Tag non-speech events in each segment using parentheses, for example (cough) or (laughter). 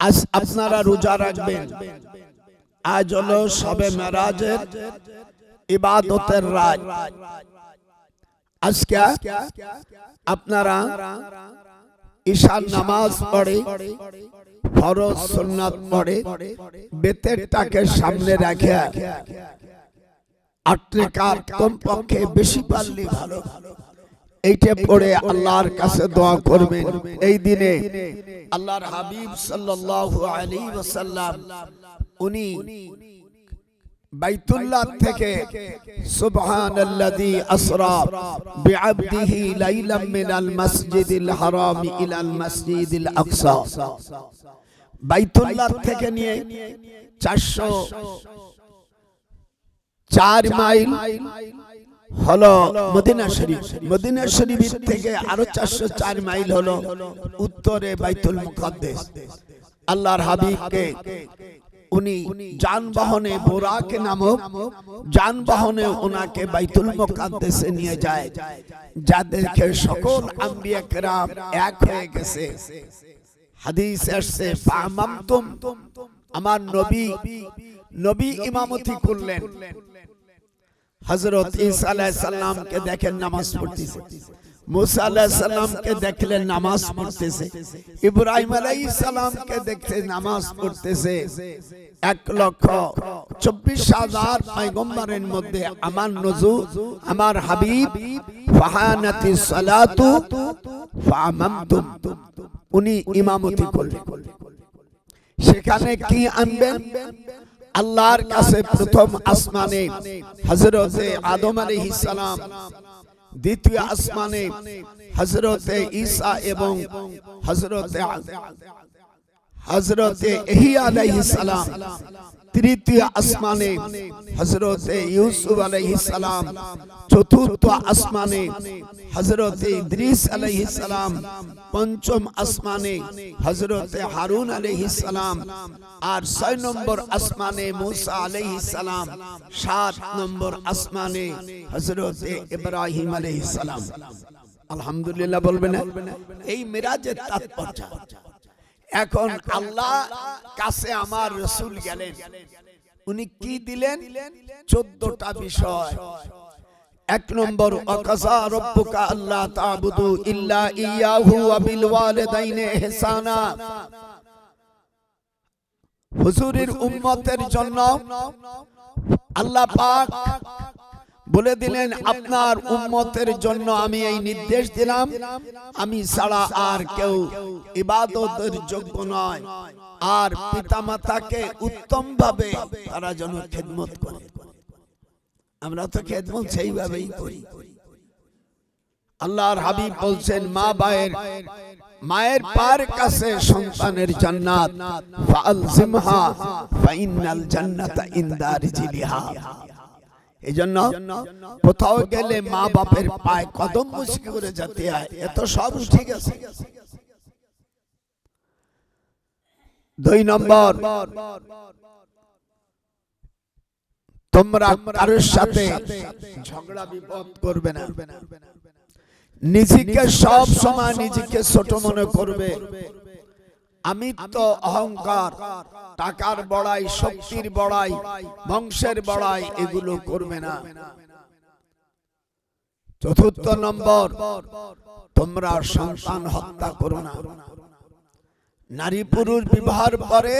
আজ আপনারা রোজা রাখবেন। আজ হলো সবে মেরাজের ইবাদতের রাত। আজকে আপনারা ঈশান নামাজ পড়ে, ফরজ সুন্নাত পড়ে, বেতেরটাকে সামনে রাখে আট রেখার কমপক্ষে বেশি পারলে ভালো ভালো। এইটা পড়ে আল্লাহর কাছে দোয়া করবেন। এই দিনে আল্লাহর হাবিব সাল্লাল্লাহু আলাইহি ওয়াসাল্লাম উনি বাইতুল্লাহ থেকে সুবহানাল্লাযী আসরা বিআবদিহি লাইলাম মিনাল মাসজিদিল হারাম ইলাল মাসজিদিল আকসা। বাইতুল্লাহ থেকে নিয়ে 400 চার মাইল হলো মদিনা শরীফ। মদিনা শরীফ থেকে আরও চারশো চার মাইল হলো উত্তরে বাইতুল মুকদ্দেস। আল্লাহর হাবিবকে উনি যানবাহনে বোরাকে নামক যানবাহনে ওনাকে বাইতুল মুকদ্দেসে নিয়ে যায়। যা দেখে সকল আম্বিয়া কেরাম এক হয়ে গেছে। হাদিস আসছে ফামামতুম আমার নবী নবী ইমামতি করলেন হজরত সালামকে দেখেন নামাজ পড়তেছে। মুসা দেখলেন নামাজ পড়তেছে। ইব্রাহিম দেখতে নামাজ পড়তেছে। এক লক্ষ চব্বিশ হাজার মধ্যে আমার নজু আমার হাবিব ফাহানাতি সালাতু ফামামতুম উনি ইমামতি করলেন। সেখানে কি আনবেন? আল্লাহর কাছে প্রথম আসমানে হজরতে আদম আলাইহিস সালাম দ্বিতীয় আসমানে হজরতে ঈসা এবং হজরতে হজরতে ইহিয়া আলাইহিস সালাম। তৃতীয় আসমানে হজরতে ইউসুফ সালাম চতুর্থ আসমানে হজরতে ইদ্রিস সালাম পঞ্চম আসমানে হজরতে হারুন সালাম আর ছয় নম্বর আসমানে মুসা সালাম সাত নম্বর আসমানে হজরতে ইব্রাহিম সালাম। আলহামদুলিল্লাহ বলবেন এই মিরাজের তাৎপর্য। এখন আল্লাহ কাছে আমার রসুল গেলেন। উনি কি দিলেন? চোদ্দটা বিষয়। এক নম্বর অকাসা রব্বুকা আল্লাহ তাবুদু ইল্লা ইয়াহু ওয়া বিল ওয়ালিদাইনি ইহসানা। হুজুরের উম্মতের জন্য আল্লাহ পাক বলে দিলেন আপনার উম্মতের জন্য আমি এই নির্দেশ দিলাম। আমি ছাড়া আর কেউ ইবাদতের যোগ্য নয়। আর পিতামাতাকে উত্তম ভাবে তারা যেন খেদমত করে। আমরা তো খেদমত সেইভাবেই করি। আল্লাহর হাবিব বলছেন মা বায়ের মায়ের পার কাছে সন্তানের জান্নাত। ফালজিমহা ফাইনাল জান্নাতা ইনদা রিজিলিহা এজন্য কোথাও গেলে মা বাপের পায়ে কদম মুশকি করে যেতে হয়। এত সব ঠিক আছে। দুই নম্বর, তোমরা কারোর সাথে ঝগড়া বিপদ করবে না। নিজেকে সব সময় নিজেকে ছোট মনে করবে। আমি তো অহংকার, টাকার বড়াই, শক্তির বড়াই, বংশের বড়াই, এগুলো করবে না। চতুর্থ নম্বর, তোমরা সন্তান হত্যা করো না। নারী পুরুষ বিবাহের পরে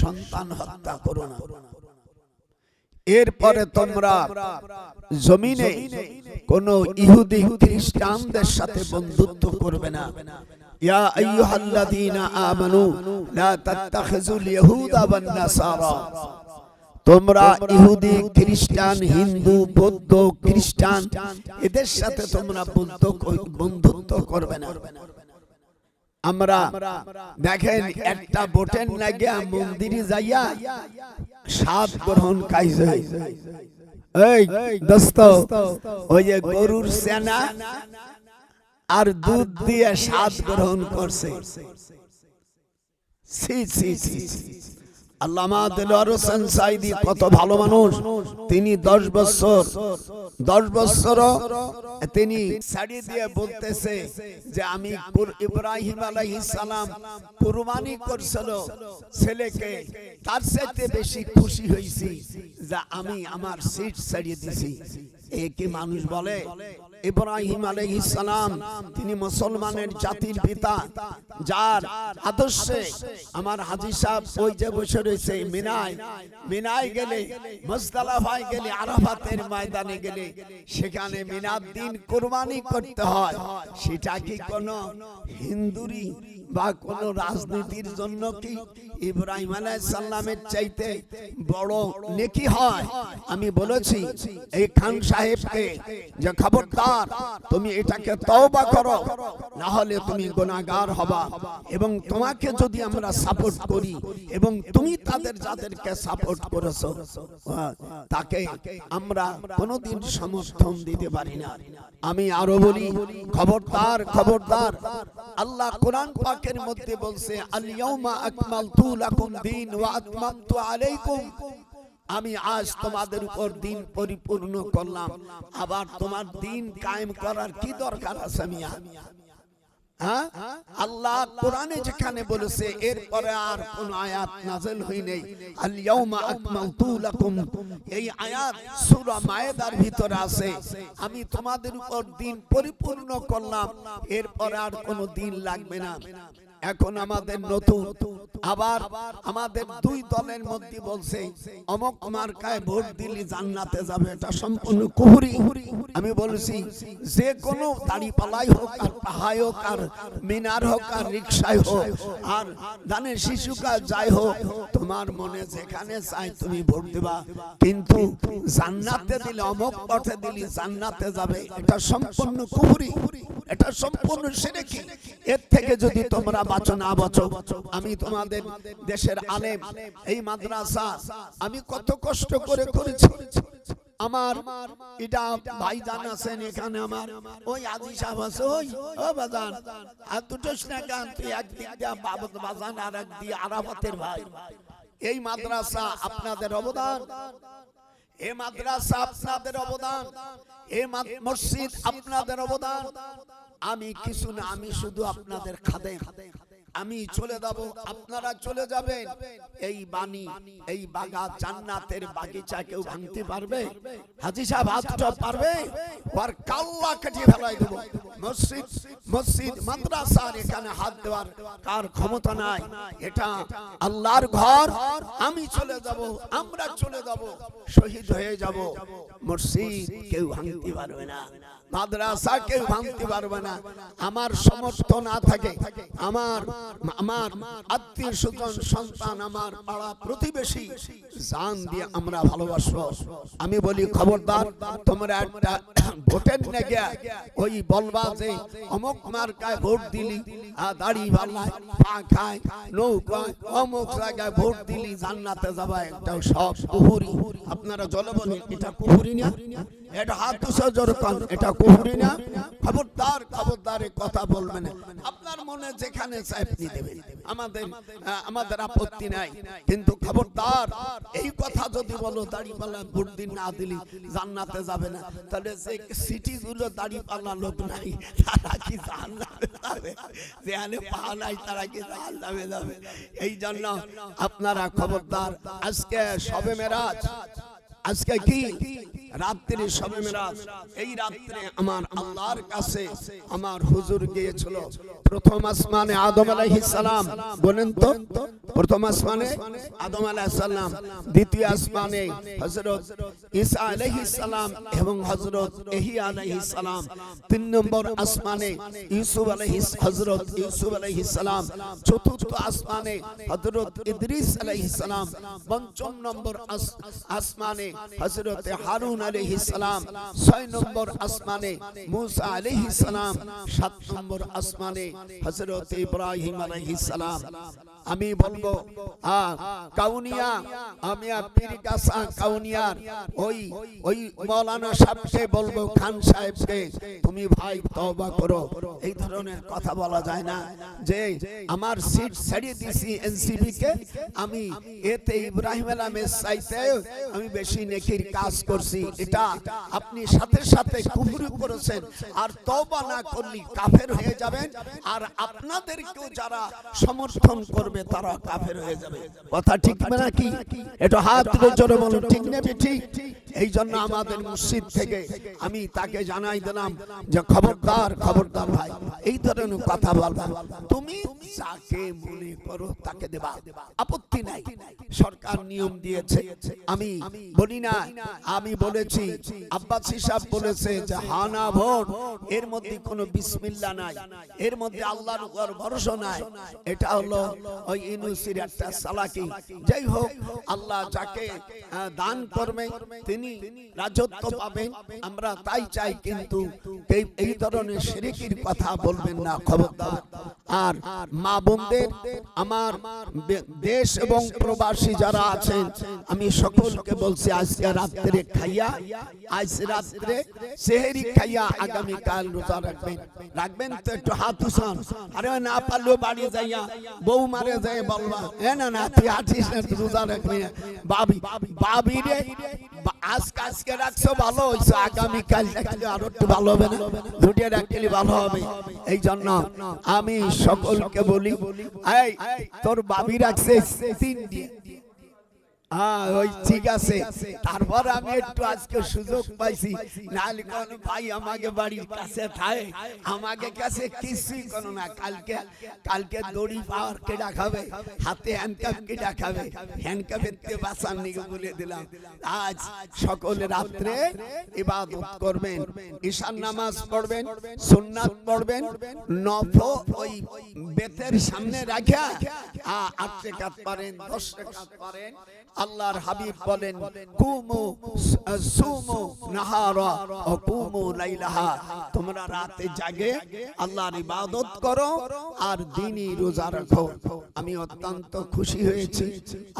সন্তান হত্যা করো না। এরপরে তোমরা জমিনে কোন ইহুদি খ্রিস্টানদের সাথে বন্ধুত্ব করবে না। ইয়া আইয়ুহাল্লাযীনা আমানু লা তাত্তাখিযুল ইহুদা ওয়ান নাসারা। তোমরা ইহুদি খ্রিস্টান হিন্দু বৌদ্ধ খ্রিস্টান এদের সাথে তোমরা বন্ধুত্ব করবে না। আমরা দেখেন একটা বোটের নাগিয়া মন্দিরে যাইয়া সাত গ্রহণ কাইছে এই দোস্ত ওই যে গরুর সেনা। আর দুধ দিয়ে স্বাদ গ্রহণ করছে। ছি ছি ছি আল্লামা দেলোয়ার হোসেন সাইদি কত ভালো মানুষ। তিনি দশ বছর দশ বছর তিনি শাড়ি দিয়ে বলতেছে যে আমি ইব্রাহিম আলাইহিস সালাম কুরবানি করছিল ছেলেকে। তার সাথে বেশি খুশি হয়েছি যে আমি আমার সিট ছাড়িয়ে দিছি। এ কি মানুষ বলে। ইব্রাহিম আলাইহিস সালাম তিনি মুসলমানের জাতির পিতা যার আদর্শে আমার হাজি সাহেব ওই যে বসে রয়েছে মিনায়। মিনায়। গেলে মুজদালাফায় গেলে আরাফাতের ময়দানে গেলে সেখানে মিনার দিন কুরবানি করতে হয়। সেটা কি কোনো হিন্দুরি বা কোন রাজনীতির জন্য কি ইব্রাহিম সালামের চাইতে বড় নেকি হয়? আমি বলেছি, এই খান সাহেবকে যে খবরদার, তুমি এটাকে তওবা করো না হলে তুমি গুনাহগার হবা। এবং তোমাকে যদি আমরা সাপোর্ট করি, এবং তুমি তাদের যাদেরকে সাপোর্ট করেছ তাকে আমরা কোনোদিন সমর্থন দিতে পারি না। আমি আরও বলি, খবরদার খবরদার। আল্লাহ কোরআন পাকের মধ্যে বলছে আল ইয়াউমা আকমালতু লাকুম দীন ওয়া আতমামতু আলাইকুম। আমি আজ তোমাদের উপর দিন পরিপূর্ণ করলাম। আবার তোমার দিন কায়েম করার কি দরকার আছে মিয়া? হ্যাঁ? আল্লাহ কোরআনে যেখানে বলেছে, এরপরে আর কোন আয়াত নাজেল হই নাই। আল ইয়াউমা আকমালতু লাকুম। এই আয়াত সূরা মায়েদার ভিতরে আছে। আমি তোমাদের উপর দিন পরিপূর্ণ করলাম, এরপরে আর কোন দিন লাগবে না। এখন আমাদের নতুন। আবার আমাদের দুই দলের মধ্যে বলছে, অমক মার্কায় ভোট দিলে জান্নাতে যাবে, এটা সম্পূর্ণ কুহুরি। আমি বলছি, যে কোনো দাড়ি পালাই হোক আর পাহাই হোক আর মিনার হোক আর রিক্সায় হোক আর ধানের শিশুকা যাই হোক, তোমার মনে যেখানে চাই তুমি ভোট দেবা। কিন্তু জান্নাতে দিলে, অমক পথে দিলে জান্নাতে যাবে, এটা সম্পূর্ণ কুহুরি। এটা সম্পূর্ণ সেরে কি এর থেকে যদি তোমরা বাঁচো না বাঁচো আমি তোমাদের দেশের আলেম, এই মাদ্রাসা আমি কত কষ্ট করে করেছি। আমার এটা ভাইজান আছেন এখানে আমার। ওই আজি সাহেব আছে, ওই, ও বাজান। আর দুটো গান তুই একদিক দিয়া বাবদ বাজান আর এক দিয়ে আরাফাতের ভাই। এই মাদ্রাসা আপনাদের অবদান। এ মাদ্রাসা আপনাদের অবদান। এ মসজিদ আপনাদের অবদান। আমি কিছু না আমি শুধু আপনাদের খাদে আমি চলে যাব আপনারা চলে যাবেন। এই বাণী এই বাগা জান্নাতের বাগিচা কেউ ভাঙতে পারবে? হাজি সাহেব হাতটা পারবে? আর কাল্লা কাটিয়ে ফেলাই দেবো। মসজিদ মসজিদ মাদ্রাসার এখানে হাত দেওয়ার কার ক্ষমতা নাই? এটা আল্লাহর ঘর। আমি চলে যাব আমরা চলে যাব। শহীদ হয়ে যাব। মসজিদ কেউ ভাঙতে পারবে না। মাদ্রাসা কেউ ভাঙতে পারবে না। আমার সমর্থ না থাকে। আমার আমার আত্মীয় স্বজন সন্তান আমার পাড়া প্রতিবেশী। জান দিয়ে আমরা ভালোবাসবো। আমি বলি খবরদার তোমরা একটা (coughs) ভোটের নেগে। ওই বলবা যে অমুক মার্কায় ভোট দিলি আর দাড়ি ভাল্লায় পা খায় নৌকায় অমুক জায়গায় ভোট দিলি জান্নাতে যাবা একটা সব কুহুরি আপনারা জলে বলেন এটা কুহুরি না? এটা হাত দুশো জোরকম এটা কুহুরি না। খবরদার খবরদার কথা বলবেন না। আপনার মনে যেখানে চাই আপনি দেবেন। আমাদের আমাদের আপত্তি নাই। কিন্তু খবরদার, এই কথা যদি বলো দাড়ি পাল্লা ভোট দিন না দিলি, জান্নাতে যাবে না। তাহলে যে সিটি গুলো দাড়ি পাল্লা লোক নাই, তারা কি জান্নাতে যাবে? যেখানে পা নাই, তারা কি জান্নাতে যাবে? এই জন্য আপনারা খবরদার, আজকে সবে মেরাজ, আজকে কি? রাত্রি সবে মেরাজ। এই রাত্রে আমার আল্লাহর কাছে আমার হুজুর গিয়েছিল। প্রথম আসমানে আদম আলাইহিস সালাম। বলেন তো, প্রথম আসমানে আদম আলাইহিস সালাম। দ্বিতীয় আসমানে হযরত ঈসা আলাইহিস সালাম এবং হযরত ইহিয়া আলাইহিস সালাম। তিন নম্বর আসমানে ইউসুফ আলাইহিস, হযরত ইউসুফ আলাইহিস সালাম। চতুর্থ আসমানে হযরত ইদ্রিস আলাইহিস সালাম। পঞ্চম নম্বর আস- আসমানে হযরত হারুন সালাম ছয় নম্বর আসমানে মুসা সালাম সাত নম্বর আসমানে হজরত ইব্রাহিম সালাম। আমি বলব কাউনিয়া, আমি পীর কাসা কাউনিয়ার, ওই ওই মৌলানা সাহেবকে বলব, খান সাহেবকে, তুমি ভাই তওবা করো। এই ধরনের কথা বলা যায় না যে আমার সিট ছাড়িয়ে দিছি এনসিবি কে আমি এতে ইব্রাহিম আলামের চাইতে আমি বেশি নেকির কাজ করছি। এটা আপনি সাথে সাথে কুফরি করেছেন। আর তওবা না করলে কাফের হয়ে যাবেন। আর আপনাদেরকেও যারা সমর্থন করবে তারা কাফের হয়ে যাবে। কথা ঠিক না কি? এটা হাত জোরে বলুন ঠিক নেবে ঠিক? এই জন্য আমাদের মসজিদ থেকে আমি তাকে জানাই দিলাম যে খবরদার খবরদার ভাই এই ধরনের কথা বলবা। তুমি যাকে মনে করো তাকে দেবা। আপত্তি নাই। সরকার নিয়ম দিয়েছে। আমি বলি না আমি বলেছি আব্বাস সাহেব বলেছে যে হানা ভোট এর মধ্যে কোনো বিসমিল্লা নাই। এর মধ্যে আল্লাহর উপর ভরসা নাই। এটা হলো ওই ইউনুসির একটা সালাকি। যাই হোক আল্লাহ যাকে দান করবে তিনি রাজত্ব পাবেন। আমরা তাই চাই কিন্তু এই এই ধরনের শিরিকির কথা বলবেন না খবরদার। আর মা বোনদের আমার দেশ এবং প্রবাসী যারা আছেন আমি সকলকে বলছি আজকে রাত্রে খাইয়া আজ রাত্রে সেহেরি খাইয়া আগামী কাল রোজা রাখবেন। রাখবেন। তো একটু হাত উসান আরে না পারলেও বাড়ি যাইয়া বউ মারে যায় বলবা এ না না তুই আছিস না রোজা রাখবি না। বাবি বাবি রে বা- আজ আজকে রাখছো ভালো হয়েছে আগামী কাল রাখলে আরও একটু ভালো হবে না? দুটিয়ে রাখলে ভালো হবে। এই জন্য আমি সকলকে বলি এই তোর বাবি রাখছে তিন দিয়ে হ্যাঁ ওই ঠিক আছে। তারপর আমি একটু আজকে সুযোগ পাইছি। আমাকে বাড়ির কাছে থাকে। আজ সকলে রাত্রে ইবাদত করবেন ঈশান নামাজ পড়বেন, সুন্নাত পড়বেন নফ ওই বেতের সামনে রাখা আট রেখাত পারেন, দশ রেখাত পারেন। আল্লাহর হাবিব বলেন কুমু সুমু নাহারা ও কুমু লাইলাহা। তোমরা রাতে জাগে আল্লাহর ইবাদত করো আর দিনই রোজা রাখো। আমি অত্যন্ত খুশি হয়েছি।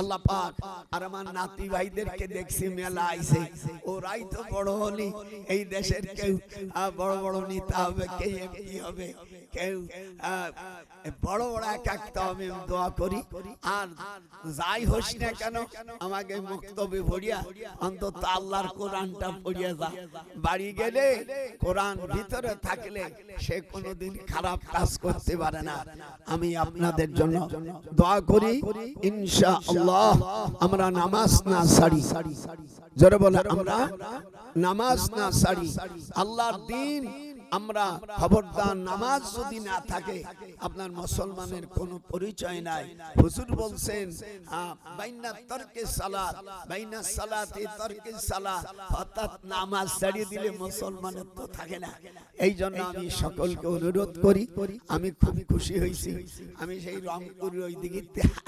আল্লাহ পাক আর আমার নাতি ভাইদেরকে দেখছি মেলা আইছে ওরাই তো বড় হলি। এই দেশের কেউ বড় বড় নেতা হবে কে এমপি হবে? কেউ বড় বড় এক একটা আমি দোয়া করি। আর যাই হোস না কেন আমাকে মুক্তবে ভরিয়া অন্তত আল্লাহর কোরআনটা পড়িয়া যা। বাড়ি গেলে কোরআন ভিতরে থাকলে সে কোনোদিন খারাপ কাজ করতে পারে না। আমি আপনাদের জন্য দোয়া করি ইনশা আল্লাহ আমরা নামাজ না সারি। জোরে বলে আমরা নামাজ না সারি। আল্লাহর দিন আমরা খবরদার নামাজ যদি না থাকে, আপনার মুসলমানের কোনো পরিচয় নাই। হুজুর বলছেন বাইনা তর্কে সালাত, বাইনা সালাতে তর্কে সালাত, অর্থাৎ নামাজ ছাড়িয়ে দিলে মুসলমানের তো থাকে না। এই জন্য আমি সকলকে অনুরোধ করি, আমি খুব খুশি হয়েছি। আমি সেই রংপুর ওই দিকে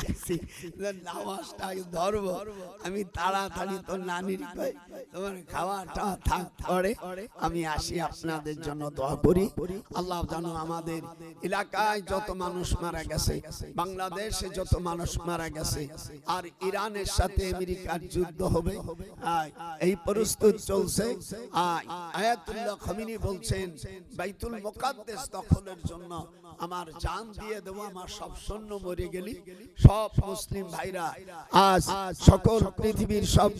আসছি, যে নামাজটা ধরবো। আমি তাড়াতাড়ি তো নানির তোমার খাওয়াটা থাক, পরে আমি আসি আপনাদের জন্য দোয়া করি। আল্লাহ জানো আমাদের এলাকায় যত মানুষ মারা গেছে, বাংলাদেশে যত মানুষ মারা গেছে, আর ইরানের সাথে আমেরিকার যুদ্ধ হবে এই প্রস্তুত চলছে আয়াতুল্লাহ খামিনি বলছেন, বাইতুল মুকাদ্দাস দখলের জন্য আমার জান দিয়ে দেবো, আমার সব সৈন্য মরে গেলি, সব মুসলিম ভাইরা, আজ সকল পৃথিবীর সব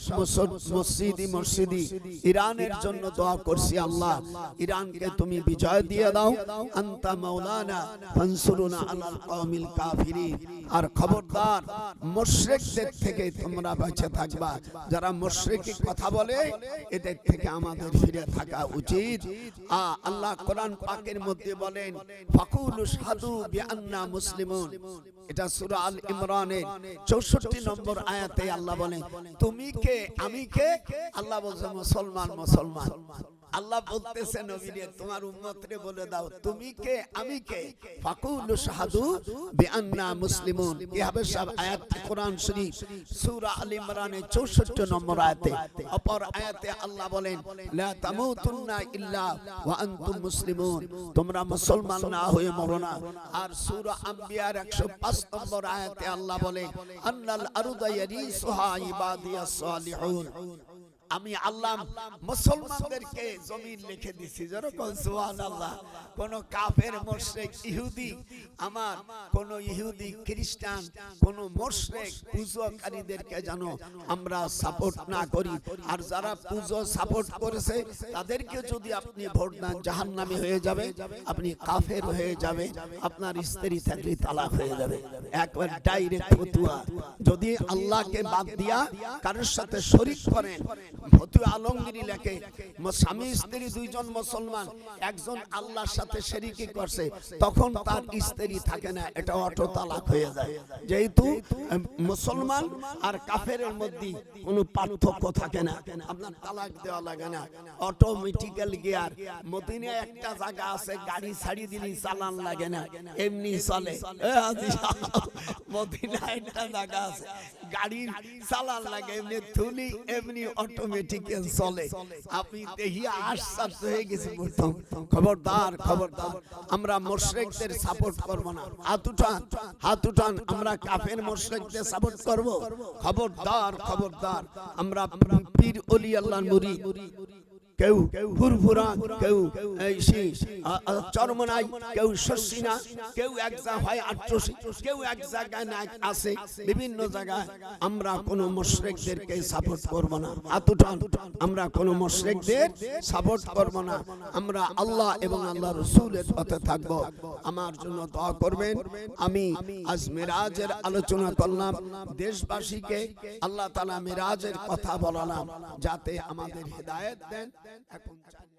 মসজিদি মসজিদি ইরানের জন্য দোয়া করছি আল্লাহ, ইরানকে তুমি বিজয় দিয়ে দাও। আন্তা মাওলানা ফানসুরুনা আলাল কওমিল কাফিরিন। আর খবরদার মুশরিকদের থেকে তোমরা বেঁচে থাকবা। যারা মুশরিকি কথা বলে, এদের থেকে আমাদের ফিরে থাকা উচিত। আ, আল্লাহ কোরআন পাকের মধ্যে বলেন, ফাকুলু শাহাদু বিআন্না মুসলিমুন। এটা সূরা আল ইমরানের 64 নম্বর আয়াতে আল্লাহ বলেন, তুমি কে? আমি কে? আল্লাহ বলছে মুসলমান মুসলমান। আল্লাহ বলতেছে নবীরে তোমার উম্মতরে বলে দাও তুমি কে আমি কে? ফাকুল শাহাদু বিআন্না মুসলিমুন। ইহাবে সব আয়াত কোরআন শরীফ সূরা আল ইমরানের 64 নম্বর আয়াতে। অপর আয়াতে আল্লাহ বলেন লা তামুতুন্না ইল্লা ওয়া আনতুম মুসলিমুন। তোমরা মুসলমান না হয়ে মরো না। আর সূরা আম্বিয়ার 105 নম্বর আয়াতে আল্লাহ বলেন আন্নাল আরদা ইয়ারিসুহা ইবাদিয়াস সালিহুন। আমি আল্লাহ মুসলমানদেরকে জমিন লিখে দিছি। যেরকম সুবহানাল্লাহ, কোন কাফের, মুশরিক, ইহুদি, আমার কোন ইহুদি খ্রিস্টান, কোন মুশরিক পূজোকারীদেরকে জানো আমরা সাপোর্ট না করি। আর যারা পূজো সাপোর্ট করেছে, তাদেরকে যদি আপনি ভোট দেন, জাহান্নামী হয়ে যাবে, আপনি কাফের হয়ে যাবে, আপনার স্ত্রী থাকলে তালাক হয়ে যাবে। একবার ডাইরেক্ট ফতুয়া। যদি আল্লাহকে বাদ দিয়া কারোর সাথে শরিক করেন যেহেতু মুসলমান আর কাফেরের মধ্যে কোনো পার্থক্য থাকে না, আপনার তালাক দেওয়া লাগে না। অটোমেটিক্যাল গিয়ার মদিনায় একটা জায়গা আছে, গাড়ি ছাড়ি দিলি চালান লাগে না, এমনি চলে। মদিনায় একটা জায়গা আছে, গাড়ির চালান লাগে, এমনি থুলি এমনি অটোমেটিক্যাল চলে আপনি দেখি আশ্বাস হয়ে গেছি প্রথম খবরদার খবরদার আমরা মুশরিকদের সাপোর্ট করব না। হাত উঠান হাত উঠান আমরা কাফের মুশরিকদের সাপোর্ট করব। খবরদার খবরদার আমরা পীর ওলি আল্লাহর মুরিদ কেউ ফুরফুরা কেউ চরমনাই, কেউ শস্যিনা কেউ এক হয় আট্রসি, কেউ এক জায়গায় না আছে। বিভিন্ন জায়গায় আমরা কোন মুশরিকদেরকে সাপোর্ট করব না। উঠান আমরা কোন মুশরিকদের সাপোর্ট করব না। আমরা আল্লাহ এবং আল্লাহ রসুলের পথে থাকব। আমার জন্য দোয়া করবেন। আমি আজ মেরাজের আলোচনা করলাম। দেশবাসীকে আল্লাহ তাআলা মেরাজের কথা বলালাম। যাতে আমাদের হেদায়েত দেন। এখন চালিয়ে